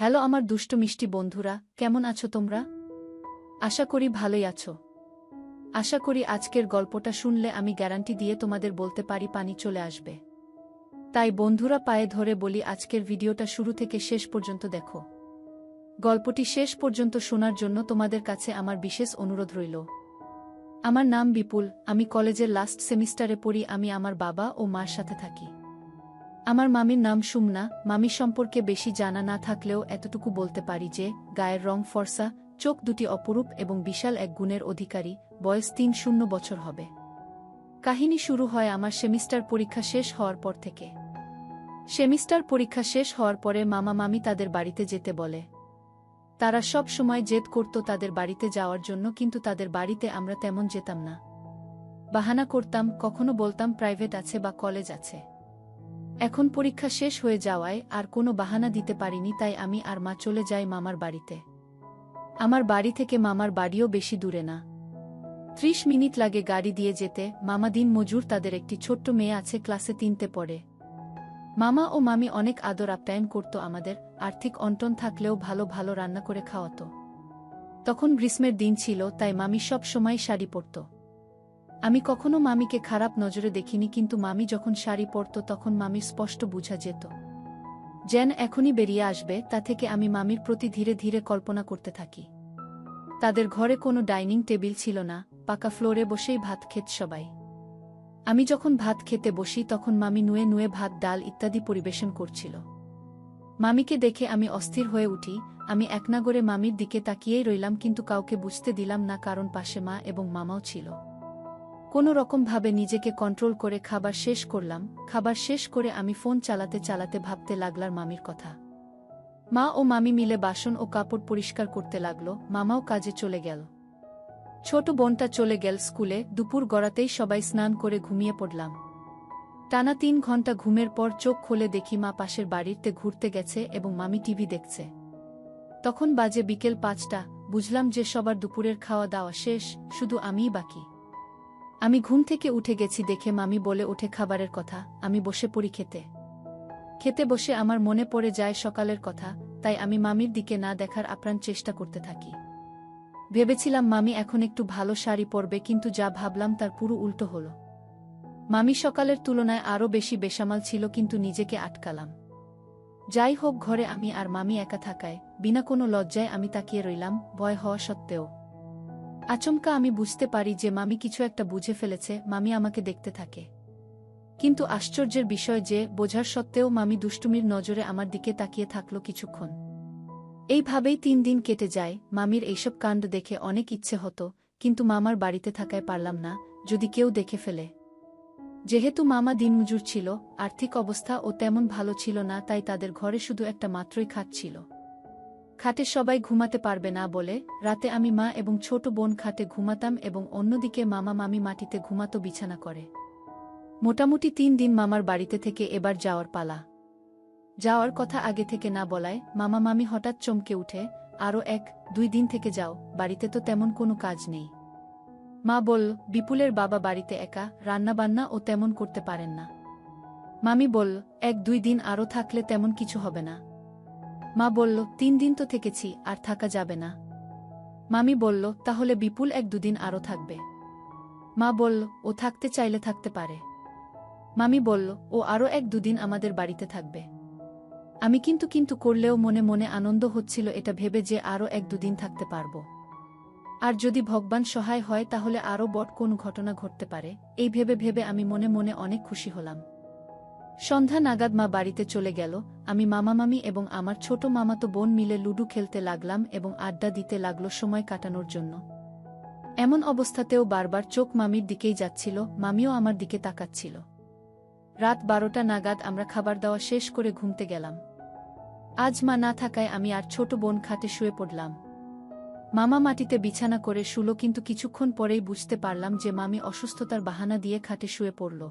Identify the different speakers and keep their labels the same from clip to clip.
Speaker 1: Hello আমার দুষ্ট মিষ্টি বন্ধুরা, কেমন আছো তোমরা? আশা করি ভালোই আছো। আশা করি আজকের গল্পটা শুনলে আমি গ্যারান্টি দিয়ে তোমাদের বলতে পারি পানি চলে আসবে। তাই বন্ধুরা পায়ে ধরে বলি আজকের ভিডিওটা শুরু থেকে শেষ পর্যন্ত দেখো। গল্পটি শেষ পর্যন্ত শোনার জন্য তোমাদের কাছে আমার বিশেষ অনুরোধ রইল। আমার নাম বিপুল, আমি কলেজের লাস্ট সেমিস্টারে পড়ি, আমি আমার বাবা ও মার সাথে থাকি। আমার মামির নাম সুমনা, মামি সম্পর্কে বেশি জানা না থাকলেও এতটুকু বলতে পারি যে, গায়ের রং ফর্সা, চোখ দুটি অপরূপ এবং বিশাল এক গুণের অধিকারী, বয়স তিন শূন্য বছর হবে। কাহিনী শুরু হয় আমার সেমিস্টার পরীক্ষা শেষ হওয়ার পর থেকে। সেমিস্টার পরীক্ষা শেষ হওয়ার পরে মামা মামি তাদের বাড়িতে যেতে বলে। তারা সব সময় জেদ করত তাদের বাড়িতে যাওয়ার জন্য, কিন্তু তাদের বাড়িতে আমরা তেমন যেতাম না। বাহানা করতাম, কখনো বলতাম, প্রাইভেট আছে বা কলেজ আছে। এখন পরীক্ষা শেষ হয়ে যাওয়ায় আর কোনো বাহানা দিতে পারিনি, তাই আমি আর মা চলে যাই মামার বাড়িতে। আমার বাড়ি থেকে মামার বাড়িও বেশি দূরে না। ত্রিশ মিনিট লাগে গাড়ি দিয়ে যেতে, মামা দিন মজুর তাদের একটি ছোট্ট মেয়ে আছে, ক্লাসে তিনতে পড়ে। মামা ও মামি অনেক আদর আপ্যায়ন করত আমাদের, আর্থিক অন্টন থাকলেও ভালো ভালো রান্না করে খাওয়াতো। তখন গ্রীষ্মের দিন ছিল, তাই মামি সব সময় শাড়ি পরত। আমি কখনো মামিকে খারাপ নজরে দেখিনি, কিন্তু মামি যখন শাড়ি পরত তখন মামির স্পষ্ট বুঝা যেত। যেন এখনই বেরিয়ে আসবে, তা থেকে আমি মামির প্রতি ধীরে ধীরে কল্পনা করতে থাকি। তাদের ঘরে কোনো ডাইনিং টেবিল ছিল না, পাকা ফ্লোরে বসেই ভাত খেত সবাই। আমি যখন ভাত খেতে বসি তখন মামি নুয়ে নুয়ে ভাত, ডাল ইত্যাদি পরিবেশন করছিল। মামিকে দেখে আমি অস্থির হয়ে উঠি, আমি একনাগরে মামির দিকে তাকিয়েই রইলাম, কিন্তু কাউকে বুঝতে দিলাম না কারণ পাশে মা এবং মামাও ছিল। কোনো রকমভাবে নিজেকে কন্ট্রোল করে খাবার শেষ করলাম, খাবার শেষ করে আমি ফোন চালাতে চালাতে ভাবতে লাগলার মামির কথা। মা ও মামি মিলে বাসন ও কাপড় পরিষ্কার করতে লাগল, মামাও কাজে চলে গেল। ছোট বোনটা চলে গেল স্কুলে, দুপুর গড়াতেই সবাই স্নান করে ঘুমিয়ে পড়লাম। টানা তিন ঘণ্টা ঘুমের পর চোখ খুলে দেখি মা পাশের বাড়িতে ঘুরতে গেছে এবং মামি টিভি দেখছে। তখন বাজে বিকেল পাঁচটা, বুঝলাম যে সবার দুপুরের খাওয়া দাওয়া শেষ, শুধু আমিই বাকি। আমি ঘুম থেকে উঠে গেছি দেখে মামি বলে ওঠে খাবারের কথা, আমি বসে পড়ি খেতে। খেতে বসে আমার মনে পড়ে যায় সকালের কথা, তাই আমি মামির দিকে না দেখার আপ্রাণ চেষ্টা করতে থাকি। ভেবেছিলাম মামি এখন একটু ভালো শাড়ি পরবে কিন্তু যা ভাবলাম তার পুরো উল্টো হল। মামি সকালের তুলনায় আরও বেশি বেসামাল ছিল কিন্তু নিজেকে আটকালাম। যাই হোক, ঘরে আমি আর মামি একা থাকায়, বিনা কোনো লজ্জায় আমি তাকিয়ে রইলাম, ভয় হওয়া সত্ত্বেও। আচমকা আমি বুঝতে পারি যে মামি কিছু একটা বুঝে ফেলেছে, মামি আমাকে দেখতে থাকে। কিন্তু আশ্চর্যের বিষয় যে, বোঝার সত্ত্বেও মামি দুষ্টুমির নজরে আমার দিকে তাকিয়ে থাকল কিছুক্ষণ। এইভাবেই তিন দিন কেটে যায়, মামির এইসব কাণ্ড দেখে অনেক ইচ্ছে হতো, কিন্তু মামার বাড়িতে থাকায় পারলাম না, যদি কেউ দেখে ফেলে। যেহেতু মামা দিনমজুর ছিল, আর্থিক অবস্থা ও তেমন ভালো ছিল না, তাই তাদের ঘরে শুধু একটা মাত্রই খাট ছিল। খাটে সবাই ঘুমাতে পারবে না বলে, রাতে আমি মা এবং ছোট বোন খাটে ঘুমাতাম এবং অন্যদিকে মামা মামি মাটিতে ঘুমাতো বিছানা করে। মোটামুটি তিন দিন মামার বাড়িতে থেকে এবার যাওয়ার পালা। যাওয়ার কথা আগে থেকে না বলায়, মামা মামি হঠাৎ চমকে উঠে আরও এক, দুই দিন থেকে যাও, বাড়িতে তো তেমন কোনো কাজ নেই। মা বলল, বিপুলের বাবা বাড়িতে একা, রান্নাবান্না ও তেমন করতে পারেন না। মামি বলল, এক, দুই দিন আরও থাকলে তেমন কিছু হবে না। মা বলল, তিন দিন তো থেকেছি, আর থাকা যাবে না। মামি বলল, তাহলে বিপুল এক দুদিন আরও থাকবে। মা বলল, ও থাকতে চাইলে থাকতে পারে। মামি বলল, ও আরও এক দুদিন আমাদের বাড়িতে থাকবে। আমি কিন্তু কিন্তু করলেও মনে মনে আনন্দ হচ্ছিল এটা ভেবে যে আরও এক দুদিন থাকতে পারব। আর যদি ভগবান সহায় হয় তাহলে আরও বট কোন ঘটনা ঘটতে পারে, এই ভেবে ভেবে আমি মনে মনে অনেক খুশি হলাম। সন্ধ্যা নাগাদ মা বাড়িতে চলে গেল, আমি মামা মামি এবং আমার ছোট মামাতো বোন মিলে লুডু খেলতে লাগলাম এবং আড্ডা দিতে লাগল সময় কাটানোর জন্য। এমন অবস্থাতেও বারবার চোখ মামির দিকেই যাচ্ছিল, মামিও আমার দিকে তাকাচ্ছিল। রাত বারোটা নাগাদ আমরা খাবার দাওয়া শেষ করে ঘুমতে গেলাম। আজ মা না থাকায় আমি আর ছোট বোন খাটে শুয়ে পড়লাম। মামা মাটিতে বিছানা করে শুলো কিন্তু কিছুক্ষণ পরেই বুঝতে পারলাম যে মামি অসুস্থতার বাহানা দিয়ে খাটে শুয়ে পড়ল।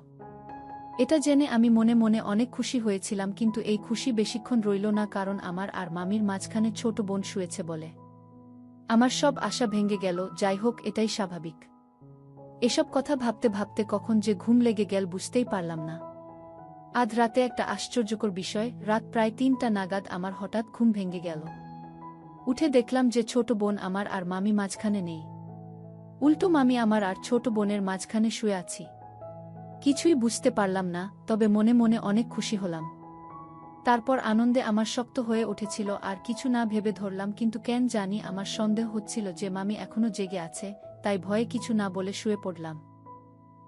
Speaker 1: এটা জেনে আমি মনে মনে অনেক খুশি হয়েছিলাম, কিন্তু এই খুশি বেশিক্ষণ রইল না কারণ আমার আর মামির মাঝখানে ছোট বোন শুয়েছে বলে। আমার সব আশা ভেঙে গেল, যাই হোক, এটাই স্বাভাবিক। এসব কথা ভাবতে ভাবতে কখন যে ঘুম লেগে গেল বুঝতেই পারলাম না। আধ রাতে একটা আশ্চর্যকর বিষয়, রাত প্রায় তিনটা নাগাদ আমার হঠাৎ ঘুম ভেঙে গেল। উঠে দেখলাম যে ছোট বোন আমার আর মামি মাঝখানে নেই। উল্টো মামি আমার আর ছোট বোনের মাঝখানে শুয়ে আছি। কিছুই বুঝতে পারলাম না, তবে মনে মনে অনেক খুশি হলাম। তারপর আনন্দে আমার শক্ত হয়ে উঠেছিল, আর কিছু না ভেবে ধরলাম, কিন্তু কেন জানি আমার সন্দেহ হচ্ছিল যে মামি এখনও জেগে আছে, তাই ভয়ে কিছু না বলে শুয়ে পড়লাম।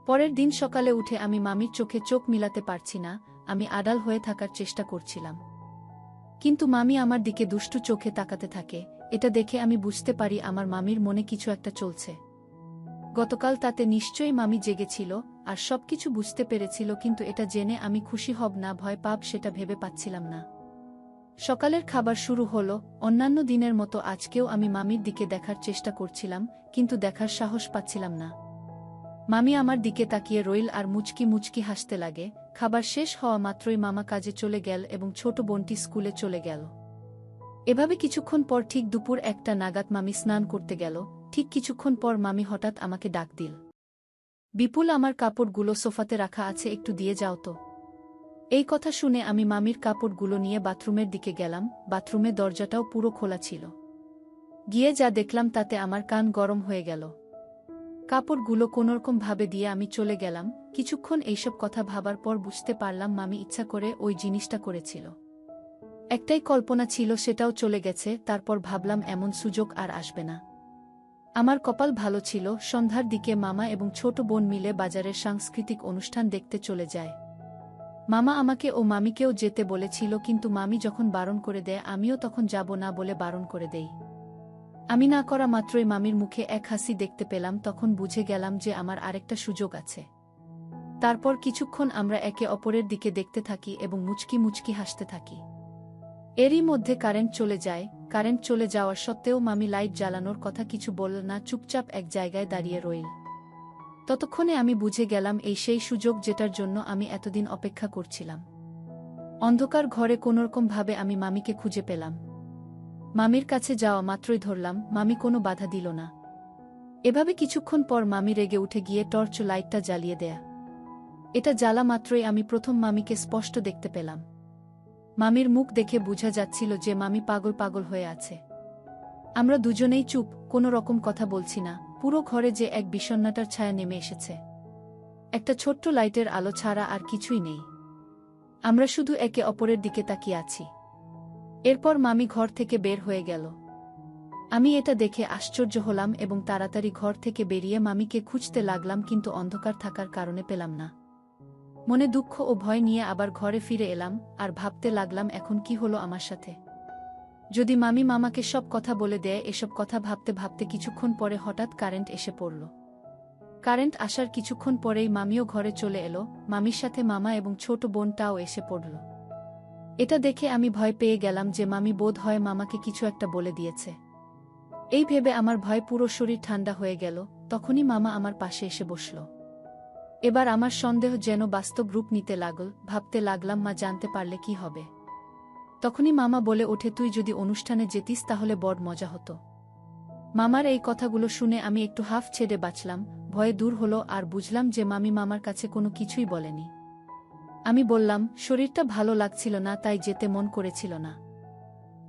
Speaker 1: পরের দিন সকালে উঠে আমি মামির চোখে চোখ মিলাতে পারছি না, আমি আড়াল হয়ে থাকার চেষ্টা করছিলাম। কিন্তু মামি আমার দিকে দুষ্টু চোখে তাকাতে থাকে, এটা দেখে আমি বুঝতে পারি আমার মামির মনে কিছু একটা চলছে। গতকাল তাতে নিশ্চয়ই মামি জেগেছিল আর সবকিছু বুঝতে পেরেছিল কিন্তু এটা জেনে আমি খুশি হব না, ভয় পাব সেটা ভেবে পাচ্ছিলাম না। সকালের খাবার শুরু হলো, অন্যান্য দিনের মতো আজকেও আমি মামির দিকে দেখার চেষ্টা করছিলাম, কিন্তু দেখার সাহস পাচ্ছিলাম না। মামি আমার দিকে তাকিয়ে রইল আর মুচকি মুচকি হাসতে লাগে, খাবার শেষ হওয়া মাত্রই মামা কাজে চলে গেল এবং ছোট বোনটি স্কুলে চলে গেল। এভাবে কিছুক্ষণ পর ঠিক দুপুর একটা নাগাদ মামি স্নান করতে গেল, ঠিক কিছুক্ষণ পর মামি হঠাৎ আমাকে ডাক দিল। বিপুল আমার কাপড়গুলো সোফাতে রাখা আছে, একটু দিয়ে যাও তো। এই কথা শুনে আমি মামির কাপড়গুলো নিয়ে বাথরুমের দিকে গেলাম বাথরুমের দরজাটাও পুরো খোলা ছিল। গিয়ে যা দেখলাম তাতে আমার কান গরম হয়ে গেল। কাপড়গুলো কোনোরকম ভাবে দিয়ে আমি চলে গেলাম, কিছুক্ষণ এইসব কথা ভাবার পর বুঝতে পারলাম মামি ইচ্ছা করে ওই জিনিসটা করেছিল। একটাই কল্পনা ছিল সেটাও চলে গেছে, তারপর ভাবলাম এমন সুযোগ আর আসবে না। আমার কপাল ভালো ছিল, সন্ধ্যার দিকে মামা এবং ছোট বোন মিলে বাজারের সাংস্কৃতিক অনুষ্ঠান দেখতে চলে যায়। মামা আমাকে ও মামিকেও যেতে বলেছিল, কিন্তু মামি যখন বারণ করে দেয়, আমিও তখন যাব না বলে বারণ করে দেই। আমি না করা মাত্রই মামির মুখে এক হাসি দেখতে পেলাম, তখন বুঝে গেলাম যে আমার আরেকটা সুযোগ আছে। তারপর কিছুক্ষণ আমরা একে অপরের দিকে দেখতে থাকি এবং মুচকি মুচকি হাসতে থাকি। এরই মধ্যে কারেন্ট চলে যায় কারেন্ট চলে যাওয়ার সত্ত্বেও মামি লাইট জ্বালানোর কথা কিছু বলল না, চুপচাপ এক জায়গায় দাঁড়িয়ে রইল। ততক্ষণে আমি বুঝে গেলাম এই সেই সুযোগ যেটার জন্য আমি এতদিন অপেক্ষা করছিলাম। অন্ধকার ঘরে কোনোরকমভাবে আমি মামিকে খুঁজে পেলাম। মামির কাছে যাওয়া মাত্রই ধরলাম, মামি কোনো বাধা দিল না। এভাবে কিছুক্ষণ পর মামি রেগে উঠে গিয়ে টর্চ লাইটটা জ্বালিয়ে দেয়া। এটা জ্বালা মাত্রই আমি প্রথম মামিকে স্পষ্ট দেখতে পেলাম। মামির মুখ দেখে বোঝা যাচ্ছিল যে মামি পাগল পাগল হয়ে আছে। আমরা দুজনেই চুপ, কোনো রকম কথা বলছি না, পুরো ঘরে যে এক বিষণ্ণতার ছায়া নেমে এসেছে। একটা ছোট্ট লাইটের আলো ছাড়া আর কিছুই নেই। আমরা শুধু একে অপরের দিকে তাকিয়ে আছি। এরপর মামি ঘর থেকে বের হয়ে গেল। আমি এটা দেখে আশ্চর্য হলাম এবং তাড়াতাড়ি ঘর থেকে বেরিয়ে মামিকে খুঁজতে লাগলাম কিন্তু অন্ধকার থাকার কারণে পেলাম না। মনে দুঃখ ও ভয় নিয়ে আবার ঘরে ফিরে এলাম, আর ভাবতে লাগলাম এখন কি হলো আমার সাথে। যদি মামি মামাকে সব কথা বলে দেয়, এসব কথা ভাবতে ভাবতে কিছুক্ষণ পরে হঠাৎ কারেন্ট এসে পড়ল। কারেন্ট আসার কিছুক্ষণ পরেই মামিও ঘরে চলে এলো, মামির সাথে মামা এবং ছোট বোনটাও এসে পড়ল। এটা দেখে আমি ভয় পেয়ে গেলাম যে মামি বোধ হয় মামাকে কিছু একটা বলে দিয়েছে। এই ভেবে আমার ভয় পুরো শরীর ঠান্ডা হয়ে গেল, তখনই মামা আমার পাশে এসে বসল। এবার আমার সন্দেহ যেন বাস্তব রূপ নিতে লাগল, ভাবতে লাগলাম, মা, জানতে পারলে কি হবে? তখনই মামা বলে ওঠে, তুই যদি অনুষ্ঠানে যেতিস, তাহলে বড় মজা হতো। মামার এই কথাগুলো শুনে আমি একটু হাফ ছেড়ে বাঁচলাম, ভয়ে দূর হলো আর বুঝলাম যে মামি মামার কাছে কোনো কিছুই বলেনি। আমি বললাম, শরীরটা ভালো লাগছিল না, তাই যেতে মন করেছিল না।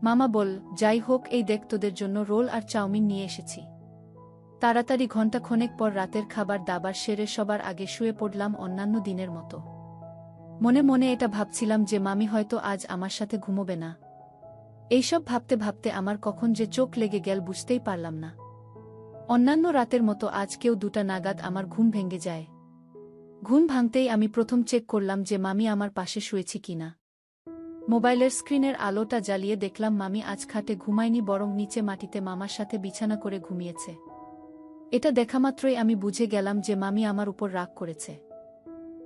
Speaker 1: মামা বল, যাই হোক, এই দেখ, তোদের জন্য রোল আর চাউমিন নিয়ে এসেছি। তাড়াতাড়ি ঘণ্টা ক্ষণেক পর রাতের খাবার দাবার সেরে সবার আগে শুয়ে পড়লাম অন্যান্য দিনের মতো। মনে মনে এটা ভাবছিলাম যে মামি হয়তো আজ আমার সাথে ঘুমোবে না। এইসব ভাবতে ভাবতে আমার কখন যে চোখ লেগে গেল বুঝতেই পারলাম না। অন্যান্য রাতের মতো আজকেও দুটা নাগাদ আমার ঘুম ভেঙে যায়। ঘুম ভাঙতেই আমি প্রথম চেক করলাম যে মামি আমার পাশে শুয়েছি কিনা। মোবাইলের স্ক্রিনের আলোটা জ্বালিয়ে দেখলাম মামি আজ খাটে ঘুমায়নি বরং নিচে মাটিতে মামার সাথে বিছানা করে ঘুমিয়েছে। এটা দেখামাত্রই আমি বুঝে গেলাম যে মামি আমার উপর রাগ করেছে।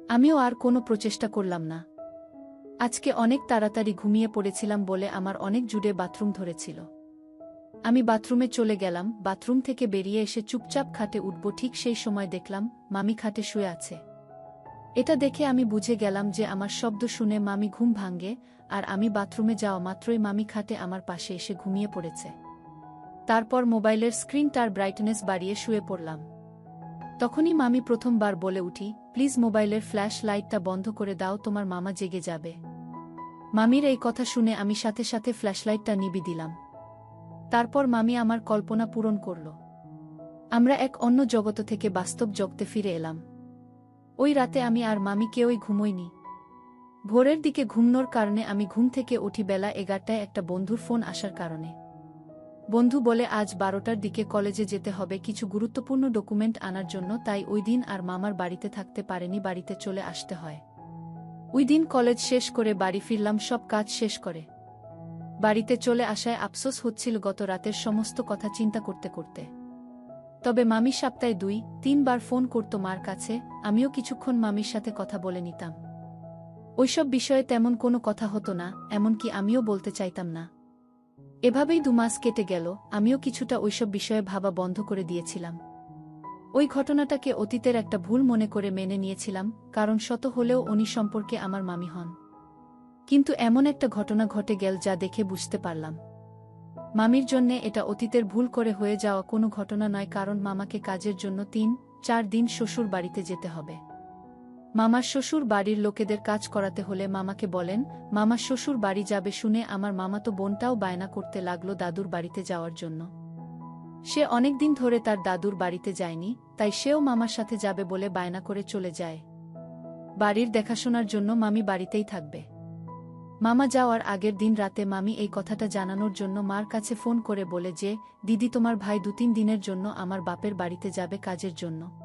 Speaker 1: আমিও আর কোনো প্রচেষ্টা করলাম না। আজকে অনেক তাড়াতাড়ি ঘুমিয়ে পড়েছিলাম বলে আমার অনেক জুড়ে বাথরুম ধরেছিল। আমি বাথরুমে চলে গেলাম, বাথরুম থেকে বেরিয়ে এসে চুপচাপ খাটে উঠব ঠিক সেই সময় দেখলাম মামি খাটে শুয়ে আছে। এটা দেখে আমি বুঝে গেলাম যে আমার শব্দ শুনে মামি ঘুম ভাঙ্গে আর আমি বাথরুমে যাওয়া মাত্রই মামি খাটে আমার পাশে এসে ঘুমিয়ে পড়েছে। তারপর মোবাইলের স্ক্রিন তার ব্রাইটনেস বাড়িয়ে শুয়ে পড়লাম। তখনই মামি প্রথমবার বলে উঠি, প্লিজ মোবাইলের ফ্ল্যাশ লাইটটা বন্ধ করে দাও, তোমার মামা জেগে যাবে। মামির এই কথা শুনে আমি সাথে সাথে ফ্ল্যাশলাইটটা নিবি দিলাম। তারপর মামি আমার কল্পনা পূরণ করল। আমরা এক অন্য জগত থেকে বাস্তব জগতে ফিরে এলাম। ওই রাতে আমি আর মামি কেউই ঘুমোইনি। ভোরের দিকে ঘুমনোর কারণে আমি ঘুম থেকে উঠি বেলা এগারটায় একটা বন্ধুর ফোন আসার কারণে। বন্ধু বলে আজ বারোটার দিকে কলেজে যেতে হবে। কিছু গুরুত্বপূর্ণ ডকুমেন্ট আনার জন্য তাই ওই দিন আর মামার বাড়িতে থাকতে পারেনি, বাড়িতে চলে আসতে হয়। ওই দিন কলেজ শেষ করে বাড়ি ফিরলাম, সব কাজ শেষ করে। বাড়িতে চলে আসায় আফসোস হচ্ছিল গত রাতের সমস্ত কথা চিন্তা করতে করতে। তবে মামি সপ্তাহে দুই, তিনবার ফোন করত মার কাছে, আমিও কিছুক্ষণ মামির সাথে কথা বলে নিতাম। ওইসব বিষয়ে তেমন কোনো কথা হতো না, এমনকি আমিও বলতে চাইতাম না। এভাবেই দুমাস কেটে গেল, আমিও কিছুটা ওইসব বিষয়ে ভাবা বন্ধ করে দিয়েছিলাম। ওই ঘটনাটাকে অতীতের একটা ভুল মনে করে মেনে নিয়েছিলাম, কারণ শত হলেও উনি সম্পর্কে আমার মামি হন। কিন্তু এমন একটা ঘটনা ঘটে গেল যা দেখে বুঝতে পারলাম। মামির জন্যে এটা অতীতের ভুল করে হয়ে যাওয়া কোনো ঘটনা নয়, কারণ মামাকে কাজের জন্য তিন, চার দিন শ্বশুর বাড়িতে যেতে হবে। মামার শ্বশুর বাড়ির লোকেদের কাজ করাতে হলে মামাকে বলেন মামার শ্বশুর বাড়ি যাবে শুনে আমার মামাতো বোনটাও বায়না করতে লাগল দাদুর বাড়িতে যাওয়ার জন্য। সে অনেকদিন ধরে তার দাদুর বাড়িতে যায়নি, তাই সেও মামার সাথে যাবে বলে বায়না করে চলে যায়। বাড়ির দেখাশোনার জন্য মামি বাড়িতেই থাকবে। মামা যাওয়ার আগের দিন রাতে মামি এই কথাটা জানানোর জন্য মার কাছে ফোন করে বলে যে, দিদি তোমার ভাই দু তিন দিনের জন্য আমার বাপের বাড়িতে যাবে কাজের জন্য।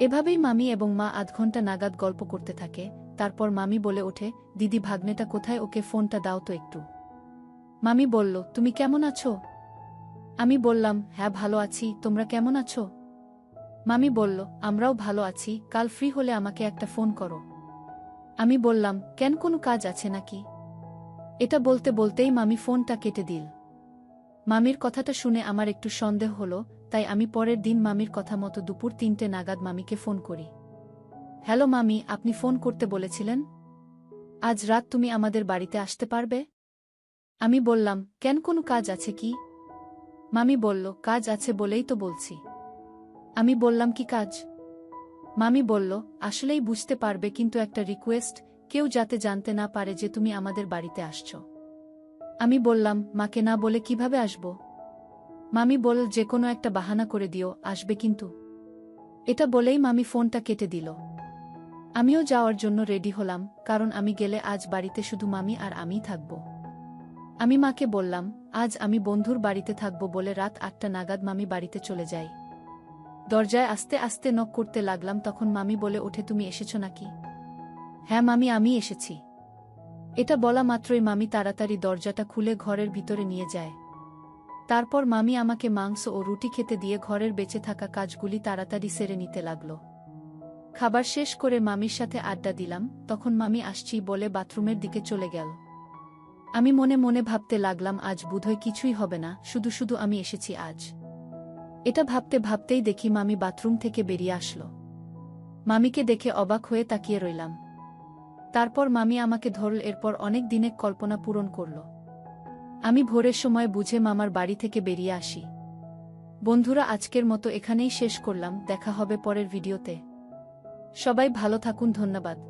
Speaker 1: এভাবেই মামি এবং মা আধ ঘণ্টা নাগাদ গল্প করতে থাকে, তারপর মামি বলে ওঠে, দিদি, ভাগ্নেটা কোথায়? ওকে ফোনটা দাও তো একটু। মামি বলল, তুমি কেমন আছো? আমি বললাম হ্যাঁ ভালো আছি। তোমরা কেমন আছো? মামি বলল, আমরাও ভালো আছি। কাল ফ্রি হলে আমাকে একটা ফোন করো। আমি বললাম, কেন কোনো কাজ আছে নাকি? এটা বলতে বলতেই মামি ফোনটা কেটে দিল। মামির কথাটা শুনে আমার একটু সন্দেহ হলো তাই আমি পরের দিন মামির কথা মতো দুপুর তিনটে নাগাদ মামিকে ফোন করি। হ্যালো মামি, আপনি ফোন করতে বলেছিলেন? আজ রাত তুমি আমাদের বাড়িতে আসতে পারবে? আমি বললাম, কেন কোনো কাজ আছে কি? মামি বলল, কাজ আছে বলেই তো বলছি। আমি বললাম, কি কাজ? মামি বলল, আসলেই বুঝতে পারবে কিন্তু একটা রিকোয়েস্ট কেউ যাতে জানতে না পারে যে তুমি আমাদের বাড়িতে আসছো। আমি বললাম, মাকে না বলে কীভাবে আসব? মামি বল যে কোনো একটা বাহানা করে দিও, আসবে কিন্তু। এটা বলেই মামি ফোনটা কেটে দিল। আমিও যাওয়ার জন্য রেডি হলাম, কারণ আমি গেলে আজ বাড়িতে শুধু মামি আর আমিই থাকব। আমি মাকে বললাম, আজ আমি বন্ধুর বাড়িতে থাকব বলে রাত আটটা নাগাদ মামি বাড়িতে চলে যাই। দরজায় আস্তে আস্তে নক করতে লাগলাম, তখন মামি বলে, ওঠে, তুমি এসেছ নাকি? হ্যাঁ মামি, আমি এসেছি। এটা বলা মাত্রই মামি তাড়াতাড়ি দরজাটা খুলে ঘরের ভিতরে নিয়ে যায়। তারপর মামি আমাকে মাংস ও রুটি খেতে দিয়ে ঘরের বেঁচে থাকা কাজগুলি তাড়াতাড়ি সেরে নিতে লাগল। খাবার শেষ করে মামির সাথে আড্ডা দিলাম, তখন মামি আসছি বলে বাথরুমের দিকে চলে গেল। আমি মনে মনে ভাবতে লাগলাম, আজ বুধহয় কিছুই হবে না, শুধু শুধু আমি এসেছি আজ। এটা ভাবতে ভাবতেই দেখি মামি বাথরুম থেকে বেরিয়ে আসলো। মামিকে দেখে অবাক হয়ে তাকিয়ে রইলাম। তারপর মামি আমাকে ধরল, এরপর অনেক দিনে কল্পনা পূরণ করল। আমি ভোরের সময় বুঝে মামার বাড়ি থেকে বেরিয়ে আসি। বন্ধুরা, আজকের মতো এখানেই শেষ করলাম। দেখা হবে পরের ভিডিওতে। সবাই ভালো থাকুন, ধন্যবাদ।